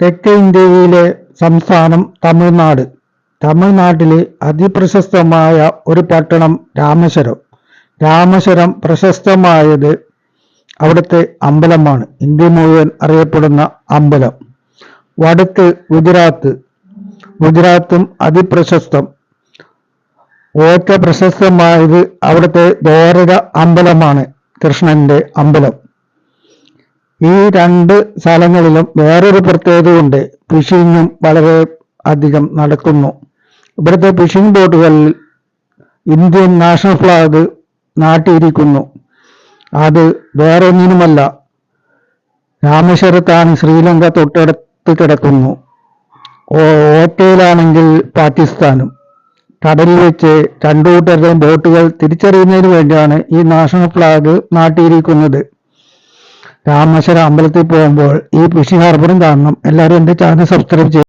തെക്കേ ഇന്ത്യയിലെ സംസ്ഥാനം തമിഴ്നാട്. തമിഴ്നാട്ടിലെ അതിപ്രശസ്തമായ ഒരു പട്ടണം രാമേശ്വരം. രാമേശ്വരം പ്രശസ്തമായത് അവിടുത്തെ അമ്പലമാണ്. ഇന്ത്യ മുഴുവൻ അറിയപ്പെടുന്ന അമ്പലം. വടക്ക് ഗുജറാത്ത്. ഗുജറാത്തും അതിപ്രശസ്തം. ഏറ്റ പ്രശസ്തമായത് അവിടുത്തെ ദ്വാരക അമ്പലമാണ് കൃഷ്ണന്റെ അമ്പലം. ഈ രണ്ട് സ്ഥലങ്ങളിലും വേറൊരു പ്രത്യേകതയുണ്ട് ഫിഷിങ്ങും വളരെ അധികം നടക്കുന്നു. ഇവിടുത്തെ ഫിഷിംഗ് ബോട്ടുകളിൽ ഇന്ത്യൻ നാഷണൽ ഫ്ലാഗ് നാട്ടിയിരിക്കുന്നു. അത് വേറെ ഒന്നിനുമല്ല രാമേശ്വരത്താണ് ശ്രീലങ്ക തൊട്ടടുത്ത് കിടക്കുന്നു. ഓട്ടയിലാണെങ്കിൽ പാകിസ്ഥാനും. കടലിൽ വെച്ച് രണ്ടു കൂട്ടരുടെയും ബോട്ടുകൾ തിരിച്ചറിയുന്നതിന് വേണ്ടിയാണ് ഈ നാഷണൽ ഫ്ലാഗ് നാട്ടിയിരിക്കുന്നത്. രാമേശ്വരം അമ്പലത്തിൽ പോകുമ്പോൾ ഈ ഫിഷിംഗ് ഹാർബറും കാണണം. എല്ലാവരും എന്റെ ചാനൽ സബ്സ്ക്രൈബ് ചെയ്യും.